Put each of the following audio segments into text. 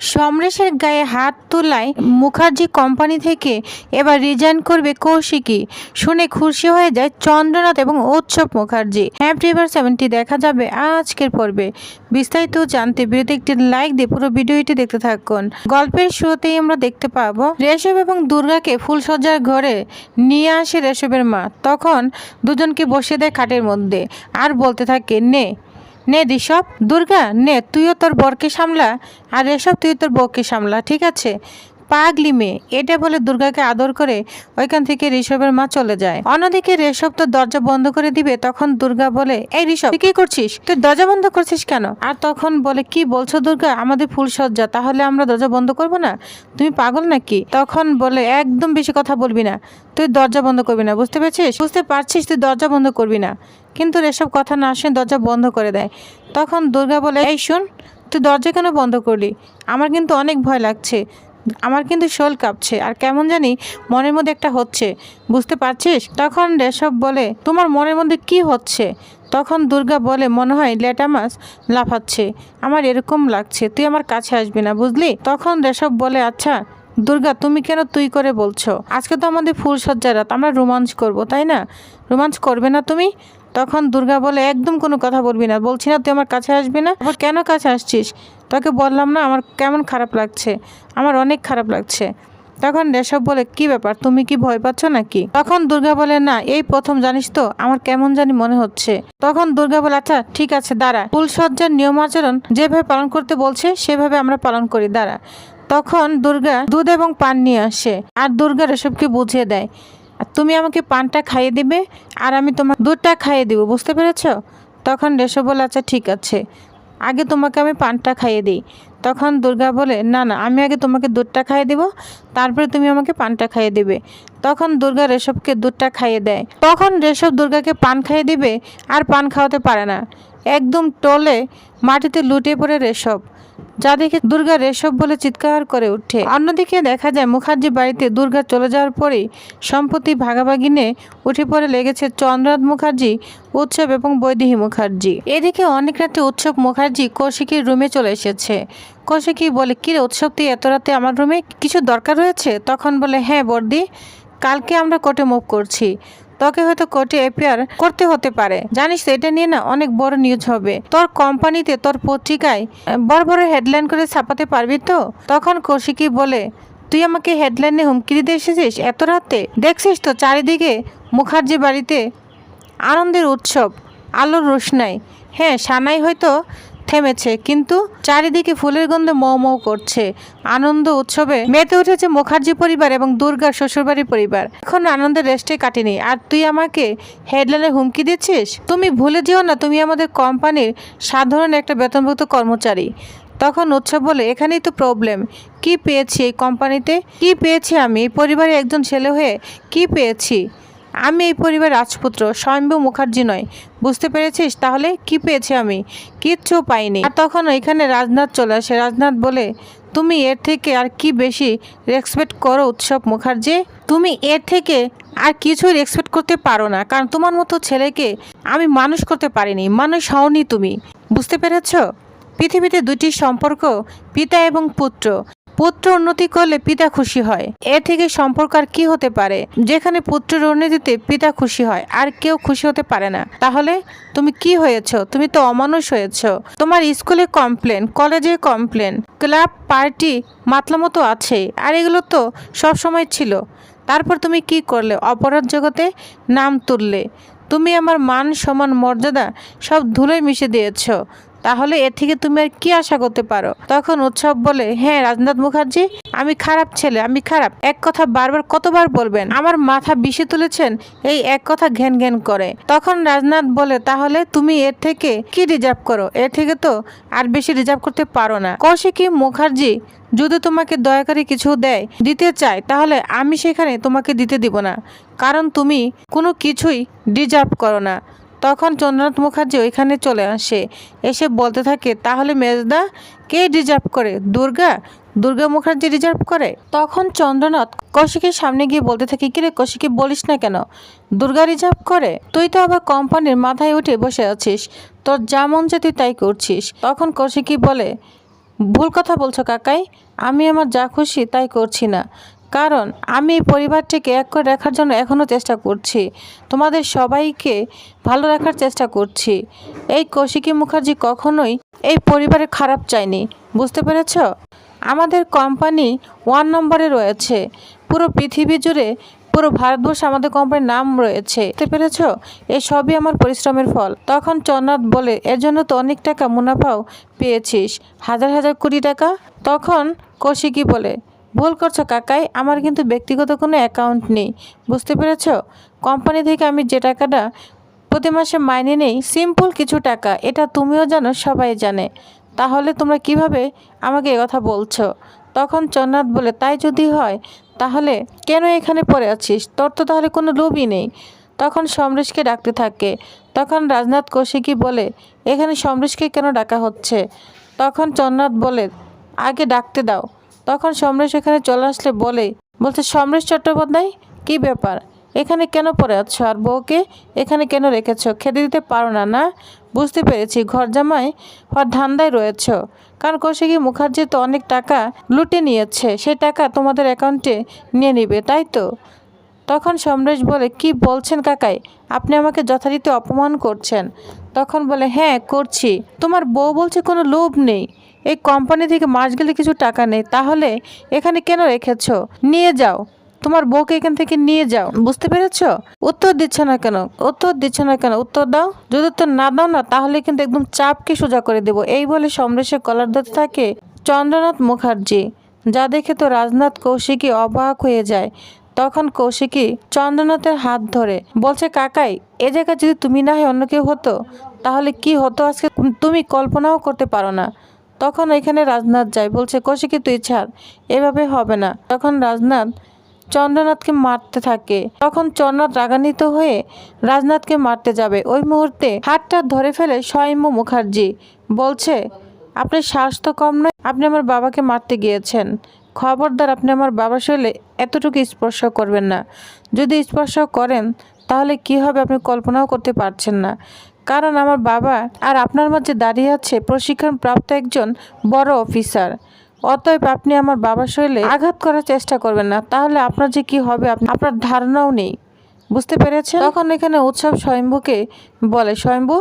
সমরেশের গায়ে হাত তোলায় মুখার্জি কোম্পানি থেকে এবার রিজাইন করবে কৌশিকী। শুনে খুশি হয়ে যায় চন্দ্রনাথ এবং উৎসব মুখার্জি। হ্যাপি এবার সেভেন্টি, দেখা যাবে আজকের পর্বে। বিস্তারিত জানতে ভিডিওতে একটি লাইক দিয়ে পুরো ভিডিওটি দেখতে থাকুন। গল্পের শুরুতেই আমরা দেখতে পাবো, রেশব এবং দুর্গাকে ফুলসজ্জার ঘরে নিয়ে আসে রেশবের মা। তখন দুজনকে বসে দেয় খাটের মধ্যে। আর বলতে থাকে, নে নে দিসব দুর্গা, নে, তুইও তোর বরকে সামলা, আর এসব তুই তোর বউকে সামলা, ঠিক আছে? পাগলি মেয়ে। এটা বলে দুর্গাকে আদর করে ওইখান থেকে ঋষভের মা চলে যায়। অন্যদিকে ঋষভ তো দরজা বন্ধ করে দিবে, তখন দুর্গা বলে, এই ঋষভ কি করছিস? তুই দরজা বন্ধ করছিস কেন? আর তখন বলে, কি বলছো দুর্গা? আমাদের ফুল সজ্জা, তাহলে আমরা দরজা বন্ধ করব না? তুমি পাগল নাকি? তখন বলে, একদম বেশি কথা বলবি না, তুই দরজা বন্ধ করবি না, বুঝতে পেরেছিস? বুঝতে পারছিস তুই দরজা বন্ধ করবি না। কিন্তু এসব কথা না শুনে দরজা বন্ধ করে দেয়। তখন দুর্গা বলে, এই শোন, তুই দরজা কেন বন্ধ করলি? আমার কিন্তু অনেক ভয় লাগছে। আমার কিন্তু শোল কাঁপছে, আর কেমন জানি মনের মধ্যে একটা হচ্ছে। বুঝতে পারছিস? তখন রেশব বলে, তোমার মনের মধ্যে কি হচ্ছে? তখন দুর্গা বলে, মনে হয় লেটা মাছ লাফাচ্ছে। আমার এরকম লাগছে, তুই আমার কাছে আসবি না, বুঝলি? তখন রেশব বলে আচ্ছা দুর্গা, তুমি কেন তুই করে বলছো? আজকে তো আমাদের ফুলসজ্জা রাত, আমরা রোমাঞ্চ করব, তাই না? রোমাঞ্চ করবে না তুমি? তখন দুর্গা বলে, একদম কোনো কথা বলবি না। বলছি না তুই আমার কাছে আসবি না? আবার কেন কাছে আসছিস? তোকে বললাম না, আমার কেমন খারাপ লাগছে। আমার অনেক খারাপ লাগছে। তখন রেশব বলে, কি ব্যাপার? তুমি কি ভয় পাচ্ছ নাকি? তখন দুর্গা বলে, না, এই প্রথম জানিস তো, আমার কেমন জানি মনে হচ্ছে। তখন দুর্গা বলে আচ্ছা ঠিক আছে, দাঁড়া। ফুলসজ্জার নিয়ম আচরণ যেভাবে পালন করতে বলছে, সেভাবে আমরা পালন করি, দাঁড়া। তখন দুর্গা দুধ এবং পান নিয়ে আসে, আর দুর্গা রেশবকে বুঝিয়ে দেয়। আর তুমি আমাকে পানটা খাইয়ে দিবে আর আমি তোমার দুধটা খাইয়ে দিব, বুঝতে পেরেছ? তখন রেশব বলে আচ্ছা ঠিক আছে। আগে তোমাকে আমি পানটা খাইয়ে দিই। তখন দুর্গা বলে, না না, আমি আগে তোমাকে দুধটা খাইয়ে দিব, তারপরে তুমি আমাকে পানটা খাইয়ে দিবে। তখন দুর্গা রেশবকে দুধটা খাইয়ে দেয়। তখন রেশব দুর্গাকে পান খাইয়ে দিবে আর পান খাওয়াতে পারে না। একদম টলে মাটিতে লুটে পড়ে রেশব। যা দেখে দুর্গা রেশব বলে চিৎকার করে ওঠে। অন্যদিকে দেখা যায় মুখার্জি বাড়িতে দুর্গা চলে যাওয়ার পরেই সম্পত্তি ভাগাভাগি নিয়ে উঠে পড়ে লেগেছে চন্দ্রনাথ মুখার্জি, উৎসব এবং বৈদেহী মুখার্জি। এদিকে অনেক রাতে উৎসব মুখার্জি কৌশিকীর রুমে চলে এসেছে। কৌশিকী বলে, কি রে, উৎসব তুই এত রাতে আমার রুমে? কিছু দরকার রয়েছে তখন বলে হ্যাঁ বর্দি, কালকে আমরা কোর্টে মুভ করছি। তোকে হয়তো কোর্টে এপিয়ার করতে হতে পারে। জানিস তো, এটা নিয়ে না অনেক বড় নিউজ হবে। তোর কোম্পানিতে তোর পত্রিকায় বড় বড় হেডলাইন করে ছাপাতে পারবি তো? তখন কৌশিকী বলে, তুই আমাকে হেডলাইনে হুমকি দিতে এসেছিস এত রাতে? দেখছিস তো, চারিদিকে মুখার্জি বাড়িতে আনন্দের উৎসব, আলোর রোশনাই। হ্যাঁ সানাই হয়তো থেমেছে, কিন্তু চারিদিকে ফুলের গন্ধে মৌ মৌ করছে। আনন্দ উৎসবে মেতে উঠেছে মুখার্জি পরিবার এবং দুর্গার শ্বশুরবাড়ির পরিবার। এখন আনন্দের রেস্টে কাটেনি। আর তুই আমাকে হেডলাইনে হুমকি দিচ্ছিস? তুমি ভুলে যেও না, তুমি আমাদের কোম্পানির সাধারণ একটা বেতনভুক্ত কর্মচারী। তখন উৎসব বলে, এখানেই তো প্রবলেম কি পেয়েছি এই কোম্পানিতে? কি পেয়েছি আমি? পরিবারে একজন ছেলে হয়ে কি পেয়েছি? আমি এই পরিবার রাজপুত্র, স্বয়ম্ভু মুখার্জি নয় বুঝতে পেরেছিস? তাহলে কি পেয়েছি আমি? কিচ্ছু পাইনি। আর তখন এখানে রাজনাথ চলে আসে। রাজনাথ বলে, তুমি এর থেকে আর কি বেশি রেসপেক্ট করো উৎসব মুখার্জি? তুমি এর থেকে আর কিছুই রেসপেক্ট করতে পারো না। কারণ তোমার মতো ছেলেকে আমি মানুষ করতে পারিনি। মানুষ হওনি তুমি। বুঝতে পেরেছ? পৃথিবীতে দুটি সম্পর্ক, পিতা এবং পুত্র। পুত্র উন্নতি করলে পিতা খুশি হয়। এ থেকে সম্পর্ক আর কি হতে পারে? যেখানে পুত্রের উন্নতিতে পিতা খুশি হয়, আর কেউ খুশি হতে পারে না। তাহলে তুমি কি হয়েছ? তুমি তো অমানুষ হয়েছ। তোমার স্কুলে কমপ্লেন, কলেজে কমপ্লেন, ক্লাব পার্টি মাতলা মতো আছে, আর এগুলো তো সব সময় ছিল। তারপর তুমি কি করলে? অপরাধ জগতে নাম তুললে। তুমি আমার মান সমান মর্যাদা সব ধুলোয় মিশে দিয়েছ। তাহলে এর থেকে তুমি আর কি আশা করতে পারো? তখন উৎসব বলে হ্যাঁ রাজনাথ মুখার্জি, আমি খারাপ ছেলে, আমি খারাপ। এক কথা বারবার কতবার বলবেন, আমার মাথা বিষে তুলেছেন, এই এক কথা ঘ্যান ঘ্যান করে। তখন রাজনাথ বলে, তাহলে তুমি এর থেকে কি রিজার্ভ করো? এর থেকে তো আর বেশি রিজার্ভ করতে পারো না। কৌশিকী মুখার্জি, যদি তোমাকে দয়া করে কিছু দেয়, দিতে চায় তাহলে আমি সেখানে তোমাকে দিতে দিব না। কারণ তুমি কোনো কিছুই ডিজার্ভ করো না। তখন চন্দ্রনাথ মুখার্জি ওইখানে চলে আসে। এসে বলতে থাকে, তাহলে মেজদা, কে রিজার্ভ করে? দুর্গা? দুর্গা মুখার্জি রিজার্ভ করে? তখন চন্দ্রনাথ কৌশিকের সামনে গিয়ে বলতে থাকে কিরে কৌশিকে, বলিস না কেন? দুর্গা রিজার্ভ করে? তুই তো আবার কোম্পানির মাথায় উঠে বসে আছিস। তোর যা মন চায় তুই তাই করছিস। তখন কৌশিকী বলে, ভুল কথা বলছো কাকাই। আমি আমার যা খুশি তাই করছি না। কারণ আমি এই পরিবারটিকে এক করে রাখার জন্য এখনও চেষ্টা করছি। তোমাদের সবাইকে ভালো রাখার চেষ্টা করছি। এই কৌশিকী মুখার্জি কখনোই এই পরিবারে খারাপ চায়নি, বুঝতে পেরেছ? আমাদের কোম্পানি ওয়ান নম্বরে রয়েছে। পুরো পৃথিবী জুড়ে পুরো ভারতবর্ষে আমাদের কোম্পানির নাম রয়েছে। বুঝতে পেরেছ? এই সবই আমার পরিশ্রমের ফল। তখন চন্নাথ বলে, এর জন্য তো অনেক টাকা মুনাফাও পেয়েছিস, হাজার হাজার কোটি টাকা? তখন কৌশিকী বলে ভুল করছ কাকাই, আমার কিন্তু ব্যক্তিগত কোনো অ্যাকাউন্ট নেই, বুঝতে পেরেছ? কোম্পানি থেকে আমি যে টাকাটা প্রতি মাসে মাইনে নেই সিম্পল কিছু টাকা, এটা তুমিও জানো, সবাই জানে। তাহলে তোমরা কীভাবে আমাকে কথা বলছো? তখন চন্নাথ বলে, তাই যদি হয়, তাহলে কেন এখানে পড়ে আছিস? তোর তো তাহলে কোনো লোভই নেই। তখন সমরেশকে ডাকতে থাকে। তখন রাজনাথ কৌশিকী বলে, এখানে সমরেশকে কেন ডাকা হচ্ছে? তখন চন্নাথ বলে, আগে ডাকতে দাও। তখন সমরেশ এখানে চলে আসলে বলে, বলছে, সমরেশ চট্টোপাধ্যায়, কী ব্যাপার? এখানে কেন পড়ে আছো? আর বউকে এখানে কেন রেখেছো? খেতে দিতে পারো না না? বুঝতে পেরেছি, ঘর জামাই হওয়ার ধান্দায় রয়েছ। কারণ কৌশিকী মুখার্জি তো অনেক টাকা লুটে নিয়েছে সেই টাকা তোমাদের অ্যাকাউন্টে নিয়ে নিবে, তাই তো? তখন সমরেশ বলে, কি বলছেন কাকাই? আপনি আমাকে যথারীতি অপমান করছেন। তখন বলে হ্যাঁ করছি। তোমার বউ বলছে কোনো লোভ নেই। এই কোম্পানি থেকে মাস গেলে কিছু টাকা নেই, তাহলে এখানে কেন রেখেছ? নিয়ে যাও। তোমার বউকে এখান থেকে নিয়ে যাও। বুঝতে পেরেছ? উত্তর দিচ্ছ না কেন? উত্তর দিচ্ছ না কেন? উত্তর দাও। যদি উত্তর না দাও না, তাহলে কিন্তু একদম চাপকে সোজা করে দেবো। এই বলে সমরেশের কলার ধরতে থাকে চন্দ্রনাথ মুখার্জি, যা দেখে তো রাজনাথ কৌশিকী অবাক হয়ে যায়। তখন কৌশিকী চন্দ্রনাথের হাত ধরে, বলছে, কাকাই, এ জায়গায় যদি তুমি না হয় অন্য কেউ হতো, তাহলে কি হতো আজকে? তুমি কল্পনাও করতে পারো না। তখন এখানে রাজনাথ যায়, বলছে, কৌশিকী, তুই ছাড়। এভাবে হবে না। তখন রাজনাথ চন্দ্রনাথকে মারতে থাকে। তখন চন্দ্রনাথ রাগান্বিত হয়ে রাজনাথকে মারতে যাবে। ওই মুহূর্তে হাতটা ধরে ফেলে স্বয়ম্ভ মুখার্জি, বলছে আপনার শ্বাস তো কম নয়, আপনি আমার বাবাকে মারতে গিয়েছেন। খবরদার, আপনি আমার বাবার শরীরে এতটুকু স্পর্শ করবেন না। যদি স্পর্শ করেন, তাহলে কি হবে আপনি কল্পনাও করতে পারছেন না। কারণ আমার বাবা আর আপনার মাঝে দাঁড়িয়ে আছে প্রশিক্ষণ প্রাপ্ত একজন বড় অফিসার। অতএব আপনি আমার বাবার শরীরে আঘাত করার চেষ্টা করবেন না। তাহলে আপনার যে কি হবে আপনার ধারণাও নেই। বুঝতে পেরেছেন? তখন এখানে উৎসব স্বয়ম্ভুকে বলে, স্বয়ম্ভু,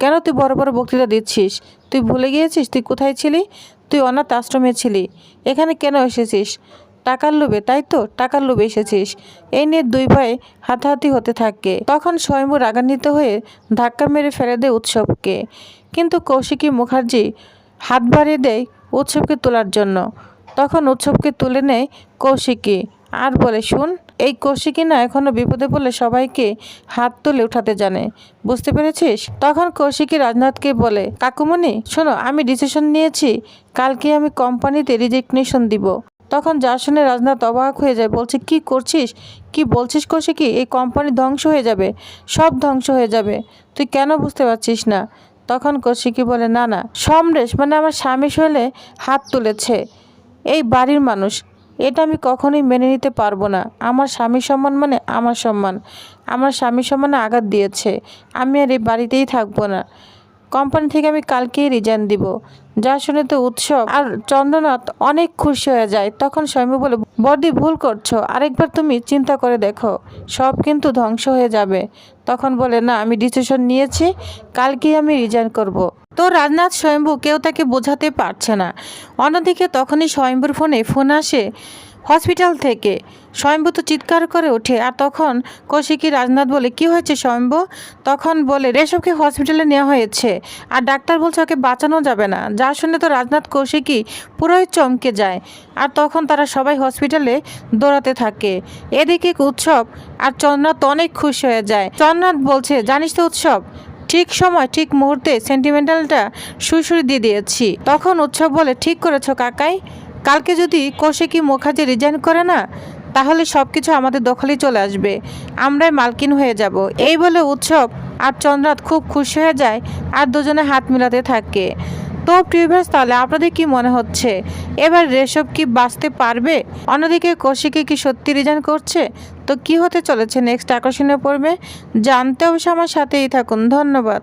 কেন তুই বড় বড় বক্তৃতা দিচ্ছিস? তুই ভুলে গিয়েছিস? তুই কোথায় ছিলি? তুই অনাথ আশ্রমে ছিলি। এখানে কেন এসেছিস? টাকার লোভে, তাই তো? টাকার লোভে এসেছিস। এই নিয়ে দুই ভাই হাতাহাতি হতে থাকে। তখন স্বয়ম্ভু রাগান্বিত হয়ে ধাক্কা মেরে ফেলে দেয় উৎসবকে। কিন্তু কৌশিকী মুখার্জি হাত বাড়িয়ে দেয় উৎসবকে তোলার জন্য। তখন উৎসবকে তুলে নেয় কৌশিকী। আর বলে, শুন, এই কৌশিকী না এখনও বিপদে পড়লে সবাইকে হাত তুলে উঠাতে জানে। বুঝতে পেরেছিস? তখন কৌশিকী রাজনাথকে বলে, কাকুমণি, শোনো, আমি ডিসিশন নিয়েছি। কালকে আমি কোম্পানিতে রিজিগনেশন দিব। তখন যা শুনে রাজনাথ অবাক হয়ে যায়, বলছে, কি করছিস? কি বলছিস কৌশিকী এই কোম্পানি ধ্বংস হয়ে যাবে, সব ধ্বংস হয়ে যাবে, তুই কেন বুঝতে পারছিস না? তখন কৌশিকী বলে, না না, সমরেশ মানে আমার স্বামী শৈলে হাত তুলেছে, এই বাড়ির মানুষ, এটা আমি কখনোই মেনে নিতে পারব না, আমার স্বামী সম্মান মানে আমার সম্মান, আমার স্বামী সম্মানে আঘাত দিয়েছে, আমি আর এই বাড়িতেই থাকব না। কোম্পানি থেকে আমি কালকেই রিজাইন দিব। যা শুনে তো উৎসব আর চন্দ্রনাথ অনেক খুশি হয়ে যায়। তখন স্বয়ম্ভু বলে বডি ভুল করছ। আরেকবার তুমি চিন্তা করে দেখো। সব কিন্তু ধ্বংস হয়ে যাবে। তখন বলে, না, আমি ডিসিশন নিয়েছি। কালকেই আমি রিজাইন করব। তো রাজনাথ স্বয়ম্ভু কেউ তাকে বোঝাতে পারছে না। অন্যদিকে তখনই স্বয়ম্ভুর ফোনে ফোন আসে হসপিটাল থেকে। স্বয়ম্ভু তো চিৎকার করে ওঠে, আর তখন কৌশিকী রাজনাথ বলে, কি হয়েছে স্বয়ম্ভু? তখন বলে রেশবকে হসপিটালে নেওয়া হয়েছে, আর ডাক্তার বলছে ওকে বাঁচানো যাবে না। যা শুনে তো রাজনাথ কৌশিকী পুরোই চমকে যায়, আর তখন তারা সবাই হসপিটালে দৌড়াতে থাকে। এদিকে উৎসব, আর চন্দ্রনাথ অনেক খুশি হয়ে যায়। চন্দ্রনাথ বলছে, জানিস তো উৎসব, ঠিক সময়, ঠিক মুহূর্তে সেন্টিমেন্টালটা সুরসুরি দিয়ে দিয়েছি। তখন উৎসব বলে, ঠিক করেছ কাকাই কালকে যদি কৌশিকী মুখার্জি রিজাইন করে না, তাহলে সব কিছু আমাদের দখলেই চলে আসবে। আমরাই মালকিন হয়ে যাব। এই বলে উৎসব আর চন্দ্রাত খুব খুশি হয়ে যায় আর দুজনে হাত মিলাতে থাকে। তো প্রিভিয়াস তাহলে আপনাদের কি মনে হচ্ছে? এবার রেশব কি বাঁচতে পারবে? অন্যদিকে কৌশিকী কি সত্যি রিজাইন করছে? তো কি হতে চলেছে নেক্সট আকর্ষণীয় পড়বে জানতে অবশ্য আমার সাথেই থাকুন। ধন্যবাদ।